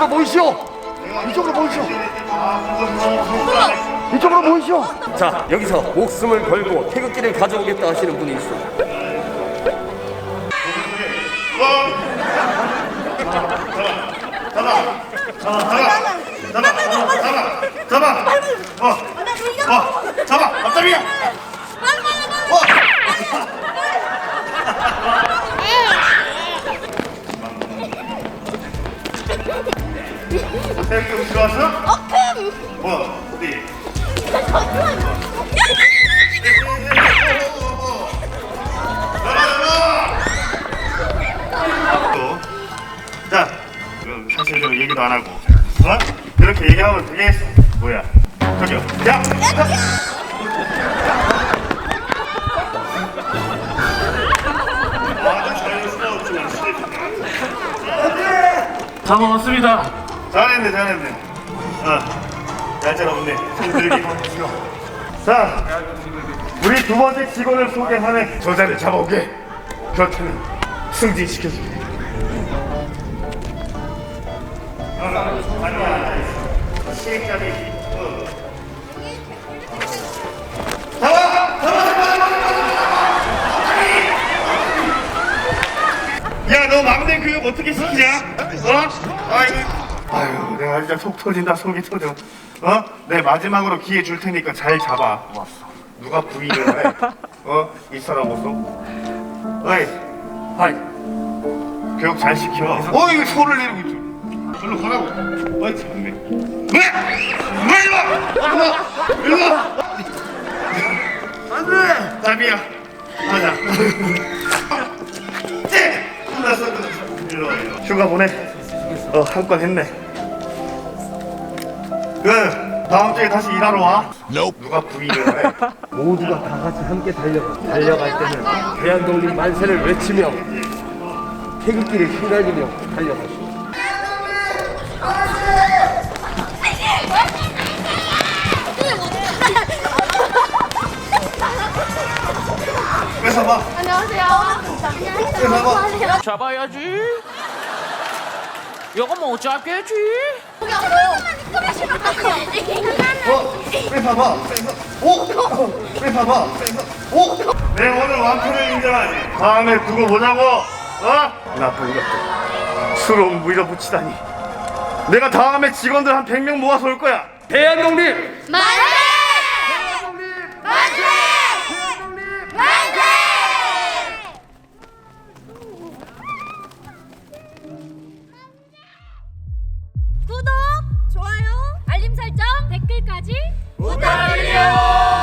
이쪽으로 모이시오. 이쪽으로 모이시오. 이쪽으로 모이시오. 자 여기서 목숨을 걸고 태극기를 가져오겠다 하시는 분이 있어. 잡아! 어! 어! 잡아! 앞다리야! 태극기 혹시 왔어? 어큼 뭐? 어디? 또. 자, 그럼 사실대로 얘기도 안 하고, 어? 이렇게 얘기하면 되겠어. 뭐야? 저기요. 야! 아주 자연스러웠지만 다 먹었습니다. 잘했네, 잘했네. 어, 얄짤없네. 손들기 바쁘시오. 자, 우리 두 번째 직원을 소개하는 저자를 잡아오게. 그렇다면 승진시켜줄게. 어, 아니야. 시행자리. 어. 잡아! 잡아! 야, 너 막내 교육 어떻게 시키냐? 어? 아이고. 아유, 내가 진짜 속 터진다, 속이 터져. 어? 내 마지막으로 기회 줄 테니까 잘 잡아. 왔어. 누가 부의를 해? 어? 이 사람 없어? 어이, 하이. 교육 잘 시켜. 어, 이거 소를 내리고 있어. 절로 가라고. 어이, 참네. 왜? 왜 이리 와? 이리 와! 이리 와! 안 돼! 답이야. 가자. 네! 끝났어, 끝났어. 일로 와, 일로 와. 휴가 보내. 어, 한 건 했네. 그, 다음 주에 다시 일하러 와. 누가 부의를 해? 모두가 다 같이 함께 달려가. 달려갈 때는 대한독립 만세를 외치며 태극기를 휘날리며 달려가시오. 뺏어봐. 안녕하세요. 안녕하세요. 잡아야지. 이거 못 잡겠지. 여기 왔어요. 어, 뺏어봐. 뺏어. 오! 뺏어봐. 뺏어. 오! 내 오늘 완패를 인정하지. 다음에 두고 보자고. 어? 나쁜 것들. 수로 밀어붙이다니. 내가 다음에 직원들 한 100명 모아서 올 거야. 대한독립 만세! 좋아요, 알림 설정, 댓글까지 부탁드려요.